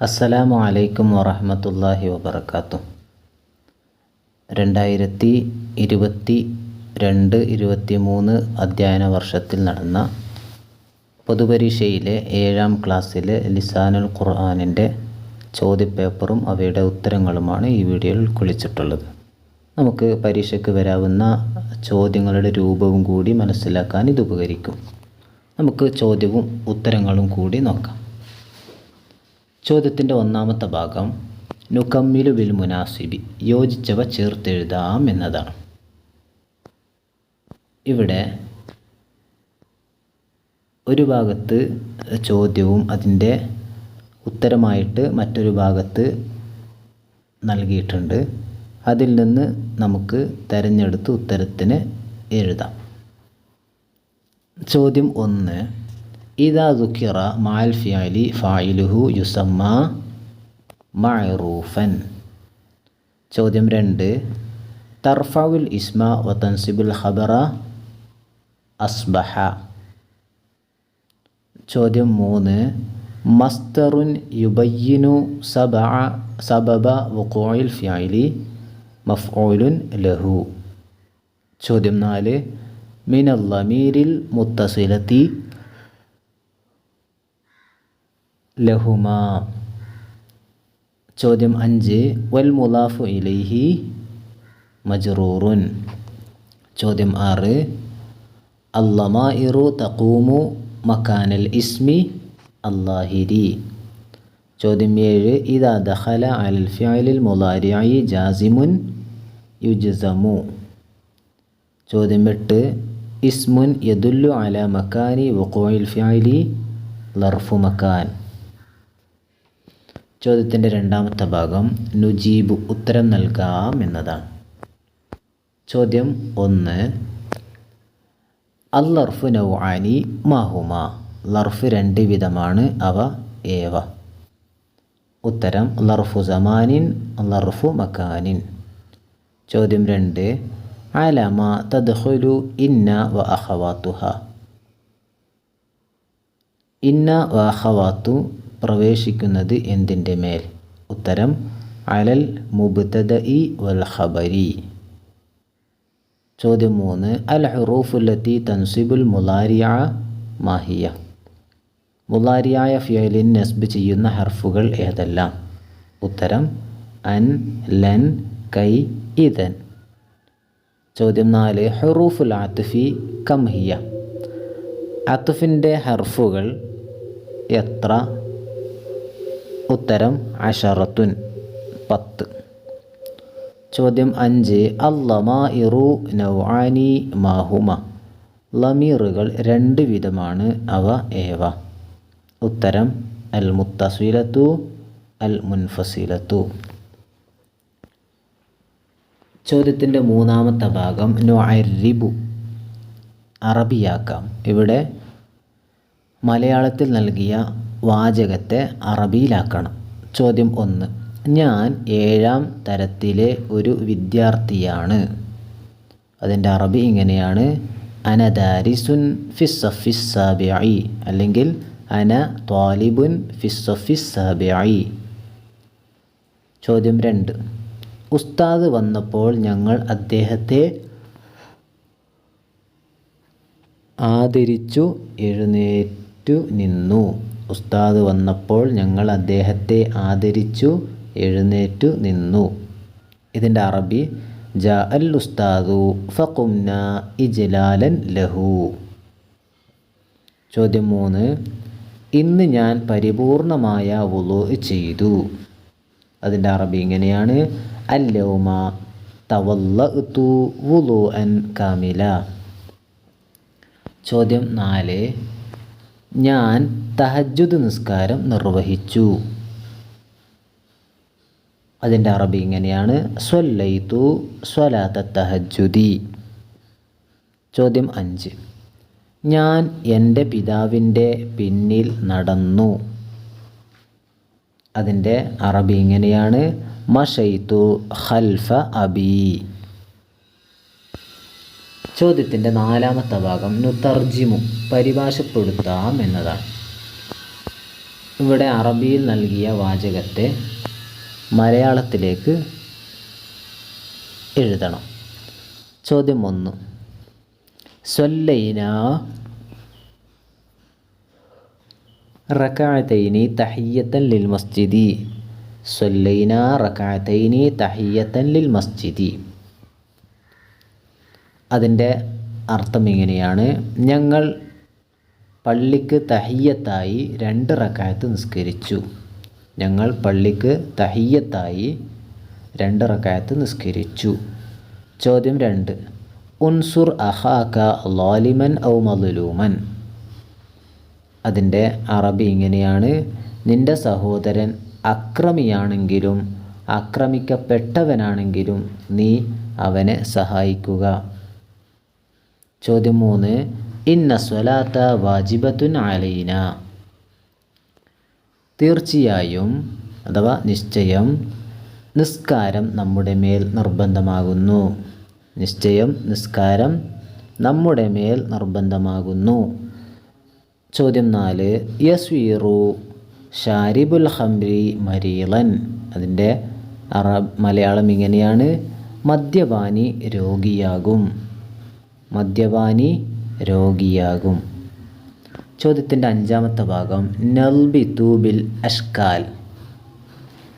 അസ്സലാമു അലൈക്കും വറഹമത്തല്ലാഹി വബർക്കാത്തു രണ്ടായിരത്തി ഇരുപത്തി രണ്ട് ഇരുപത്തി മൂന്ന് അധ്യയന വർഷത്തിൽ നടന്ന പൊതുപരീക്ഷയിലെ ഏഴാം ക്ലാസ്സിലെ ലിസാനുൽ ഖുർആാനിന്റെ ചോദ്യപേപ്പറും അവയുടെ ഉത്തരങ്ങളുമാണ് ഈ വീഡിയോയിൽ ഉൾക്കൊള്ളിച്ചിട്ടുള്ളത് നമുക്ക് പരീക്ഷയ്ക്ക് വരാവുന്ന ചോദ്യങ്ങളുടെ രൂപവും കൂടി മനസ്സിലാക്കാൻ ഇത് ഉപകരിക്കും. നമുക്ക് ചോദ്യവും ഉത്തരങ്ങളും കൂടി നോക്കാം. ചോദ്യത്തിന്റെ ഒന്നാമത്തെ ഭാഗം നുക്കമ്മിലു ബിൽ മുനാസിബി യോജിച്ചവ ചേർത്തെഴുതാം എന്നതാണ്. ഇവിടെ ഒരു ഭാഗത്ത് ചോദ്യവും അതിന്റെ ഉത്തരമായിട്ട് മറ്റൊരു ഭാഗത്ത് നൽകിയിട്ടുണ്ട്. അതിൽ നിന്ന് നമുക്ക് തിരഞ്ഞെടുത്ത് ഉത്തരത്തിന് എഴുതാം. ചോദ്യം ഒന്ന് ഇതാ ദുഃഖിറ മാൽ ഫിയാലി ഫായിലുഹു യുസമ്മ മഅറൂഫൻ ചോദ്യം രണ്ട്. തർഫവുൽ ഇസ്മ വ തൻസിബുൽ ഖബറ അസ്ബഹ. ചോദ്യം മൂന്ന്. മസ്തറുൻ യുബയ്യിനു സബ സബബ വുഖൂഇൽ ഫിയാലി മഫ്ഊലുൻ ലഹു. ചോദ്യം നാല്. മിനൽ ലമീരിൽ മുത്തസിലത്തി ലഹുമ. ചോദ്യം അഞ്ച്. വൽ മുലാഫു ഇലൈഹി മജറൂറുൻ. ചോദ്യം ആറ്. അല്ലമാഇറു തഖൂമു മക്കാനൽ ഇസ്മി അല്ലാഹിരി ചോദ്യം ഏഴ്. ഇതാ ദഖല അൽ ഫിഅലിൽ മുലാരിഅയി ജാസിമുൻ യുജ്സമു. ചോദ്യം എട്ട്. ഇസ്മുൻ യദുല്ലു അല മക്കാനി വഖൂഇൽ ഫിഅലി ലർഫു മക്കാൻ. ചോദ്യത്തിന്റെ രണ്ടാമത്തെ ഭാഗം നുജീബ് ഉത്തരം നൽകാം എന്നതാണ്. ചോദ്യം ഒന്ന് അല്ലർഫ് നൗആനി മാഹുമ? ലർഫ് രണ്ട് വിധമാണ് അവ ഏവ? ഉത്തരം ലർഫു സമാനിൻ ലർഫു മക്കാനിൻ ചോദ്യം രണ്ട് അലമ തദ്ഹുലു ഇന്ന വ അഹവാത്തുഹ ഇന്ന വ അഖവാത്തു പ്രവേശിക്കുന്നത് എന്തിന്റെ മേൽ? ഉത്തരം അലൽ മുബ്തദഇ വൽ ഖബരി. ചോദ്യം മൂന്ന് അൽ ഹുറൂഫുല്ലത്തി തൻസിബുൽ മുലാരിയ മാഹിയ. മുലാരിയായ ഫിയലിൻ നസ്ബ് ചെയ്യുന്ന ഹർഫുകൾ ഏതെല്ലാം? ഉത്തരം അൻ ലൻ കൈ ഇതൻ ചോദ്യം നാല് ഹുറൂഫുൽ ആത്തുഫി കംഹിയ അത്തുഫിന്റെ ഹർഫുകൾ എത്ര? ഉത്തരം അഷറത്തുൻ പത്ത്. ചോദ്യം അഞ്ച്. അല്ലമാ ഇറു നൗആനി മാഹുമ. ലമീറുകൾ രണ്ട് വിധമാണ് അവ ഏവ? ഉത്തരം അൽ മുത്തസീലത്തു അൽ മുൻഫസീലത്തു ചോദ്യത്തിന്റെ മൂന്നാമത്തെ ഭാഗം നൊഅരിബു അറബിയാക്കാം. ഇവിടെ മലയാളത്തിൽ നൽകിയ വാചകത്തെ അറബിയിലാക്കണം. ചോദ്യം ഒന്ന്. ഞാൻ ഏഴാം തരത്തിലെ ഒരു വിദ്യാർത്ഥിയാണ്. അതിന്റെ അറബി ഇങ്ങനെയാണ്. അന ദാരിസുൻ ഫിസ്സഫിസ്സാബിഐ അല്ലെങ്കിൽ അന ത്വാലിബുൻ ഫിസ്സഫിസ്സാബിഐ ചോദ്യം രണ്ട്. ഉസ്താദ് വന്നപ്പോൾ ഞങ്ങൾ അദ്ദേഹത്തെ ആദരിച്ചു എഴുന്നേറ്റു നിന്നു. ഉസ്താദ് വന്നപ്പോൾ ഞങ്ങൾ അദ്ദേഹത്തെ ആദരിച്ചു എഴുന്നേറ്റു നിന്നു. ഇതിന്റെ അറബി ജ അൽ ഉസ്താദു ഫഖുംന ഇജ്ലാലൻ ലഹു. ചോദ്യം മൂന്ന് ഇന്ന് ഞാൻ പരിപൂർണമായ വുളു ചെയ്തു. അതിന്റെ അറബി ഇങ്ങനെയാണ് അല്ലൗമ തവല്ല തു വുളു അൻ കാമില. ചോദ്യം നാല് ഞാൻ തഹജുദ് നിസ്കാരം നിർവഹിച്ചു. അതിന്റെ അറബി ഇങ്ങനെയാണ്. സ്വല്ലൈതു സ്വലാത്ത തഹജുദി ചോദ്യം അഞ്ച്. ഞാൻ എന്റെ പിതാവിന്റെ പിന്നിൽ നടന്നു. അതിന്റെ അറബി ഇങ്ങനെയാണ്. മഷൈത്തു ഖൽഫ അബി. ചോദ്യത്തിന്റെ നാലാമത്തെ ഭാഗം നുതർജിമു പരിഭാഷപ്പെടുത്താം എന്നതാണ്. ഇവിടെ അറബിയിൽ നൽകിയ വാചകത്തെ മലയാളത്തിലേക്ക് എഴുതണം. ചോദ്യം ഒന്ന്. സൊല്ലൈന റക്കാത്തൈനി തഹിയത്തൻ ലിൽ മസ്ജിദി. സൊല്ലൈന റക്കാത്തൈനി തഹിയത്തൻ ലിൽ മസ്ജിദി. അതിന്റെ അർത്ഥം ഇങ്ങനെയാണ്. ഞങ്ങൾ പള്ളിക്ക് തഹിയത്തായി രണ്ട് റക്കായത്ത് നിസ്കരിച്ചു. ഞങ്ങൾ പള്ളിക്ക് തഹിയത്തായി രണ്ട് റക്കായത്ത് നിസ്കരിച്ചു. ചോദ്യം രണ്ട്. ഉൻസുർ അഹാക്ക ലോലിമൻ ഔ മലുലൂമൻ അതിന്റെ അറബി ഇങ്ങനെയാണ്. നിന്റെ സഹോദരൻ അക്രമിയാണെങ്കിലും ആക്രമിക്കപ്പെട്ടവനാണെങ്കിലും നീ അവനെ സഹായിക്കുക. ചോദ്യം മൂന്ന് ഇന്ന സ്വലാത്ത വാജിബത്തുൻ അലൈന. തീർച്ചയായും അഥവാ നിശ്ചയം നിസ്കാരം നമ്മുടെ മേൽ നിർബന്ധമാകുന്നു. നിശ്ചയം നിസ്കാരം നമ്മുടെ മേൽ നിർബന്ധമാകുന്നു. ചോദ്യം നാല്. യസ്വീറു ഷാരിബുൽ ഹംരി മരീളൻ. അതിന്റെ അറബ് മലയാളം ഇങ്ങനെയാണ്. മദ്യപാനി രോഗിയാകും. മദ്യപാനി രോഗിയാകും. ചോദ്യത്തിന്റെ അഞ്ചാമത്തെ ഭാഗം നൽബി തൂബിൽ അഷ്കാൽ.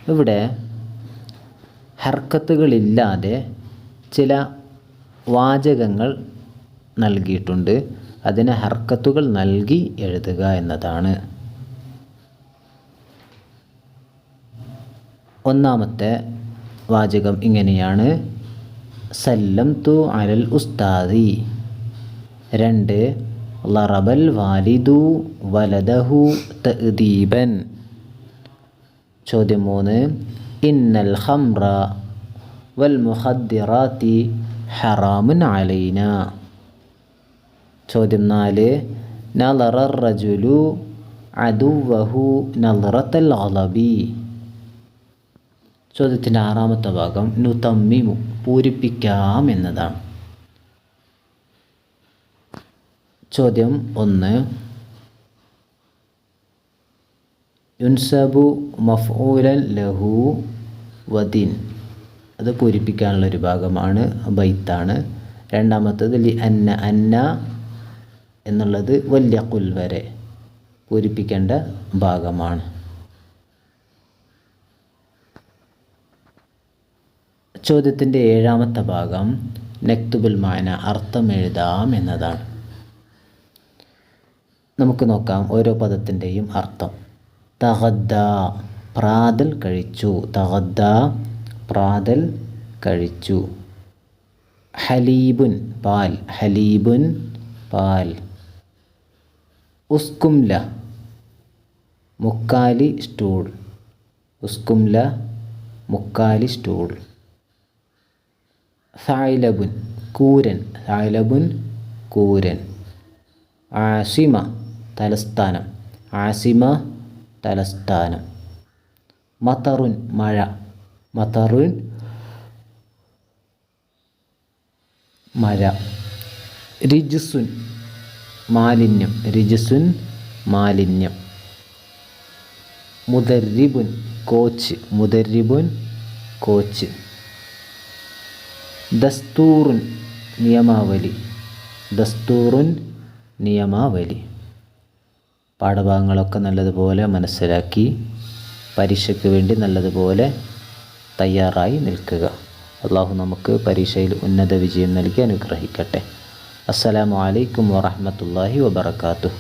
ഇവിടെ ഹർക്കത്തുകളില്ലാതെ ചില വാചകങ്ങൾ നൽകിയിട്ടുണ്ട്. അതിന് ഹർക്കത്തുകൾ നൽകി എഴുതുക എന്നതാണ്. ഒന്നാമത്തെ വാചകം ഇങ്ങനെയാണ്. സല്ലം തു അലൽ ഉസ്താദി. രണ്ട് ലറബൽ വാലിദു വലദഹു തഅദീബൻ. ചോദ്യം മൂന്ന് ഇന്നൽ ഹംറ വൽ മുഹദ്ദിറാത്തി ഹറാമുൻ അലൈന. ചോദ്യം നാല് നലറ റജുലു അദുവഹു നലറത്തൽ അലബി ചോദ്യത്തിന്റെ ആറാമത്തെ ഭാഗം നുതമ്മിമു പൂരിപ്പിക്കാം എന്നതാണ്. ചോദ്യം ഒന്ന്. യുൻസബു മഫ്ഊലൻ ലഹു വദിൻ. അത് പൂരിപ്പിക്കാനുള്ള ഒരു ഭാഗമാണ് ബൈത്താണ്. രണ്ടാമത്തത് ലി അന്ന അന്ന എന്നുള്ളത് വല്യ കുൽ വരെ പൂരിപ്പിക്കേണ്ട ഭാഗമാണ്. ചോദ്യത്തിന്റെ ഏഴാമത്തെ ഭാഗം നെക്തുബുൽ മാന അർത്ഥം എഴുതാം എന്നതാണ്. നമുക്ക് നോക്കാം ഓരോ പദത്തിന്റെയും അർത്ഥം. തഹദ്ദ പ്രാതൽ കഴിച്ചു. തഹദ്ദ പ്രാതൽ കഴിച്ചു. ഹലീബുൻ പാൽ. ഹലീബുൻ പാൽ. ഉസ്കുംല മുക്കാലി സ്റ്റൂൾ. ഉസ്കുംല മുക്കാലി സ്റ്റൂൾ. സായിലബുൻ കൂരൻ. സായിലബുൻ കൂരൻ. ആസിമ തലസ്ഥാനം. ആസിമ തലസ്ഥാനം. മതറുൻ മഴ. മതറുൻ മഴ. രിജുസുൻ മാലിന്യം. രിജുസുൻ മാലിന്യം. മുദരിബുൻ കോച്ച്. മുദരിബുൻ കോച്ച്. ദസ്തൂറുൻ നിയമാവലി. ദസ്തൂറുൻ നിയമാവലി. പാഠഭാഗങ്ങളൊക്കെ നല്ലതുപോലെ മനസ്സിലാക്കി പരീക്ഷയ്ക്ക് വേണ്ടി നല്ലതുപോലെ തയ്യാറായി നിൽക്കുക. അള്ളാഹു നമുക്ക് പരീക്ഷയിൽ ഉന്നത വിജയം നൽകി അനുഗ്രഹിക്കട്ടെ. അസ്സലാമു അലൈക്കും വറഹമത്തല്ലാഹി വബർക്കാത്തു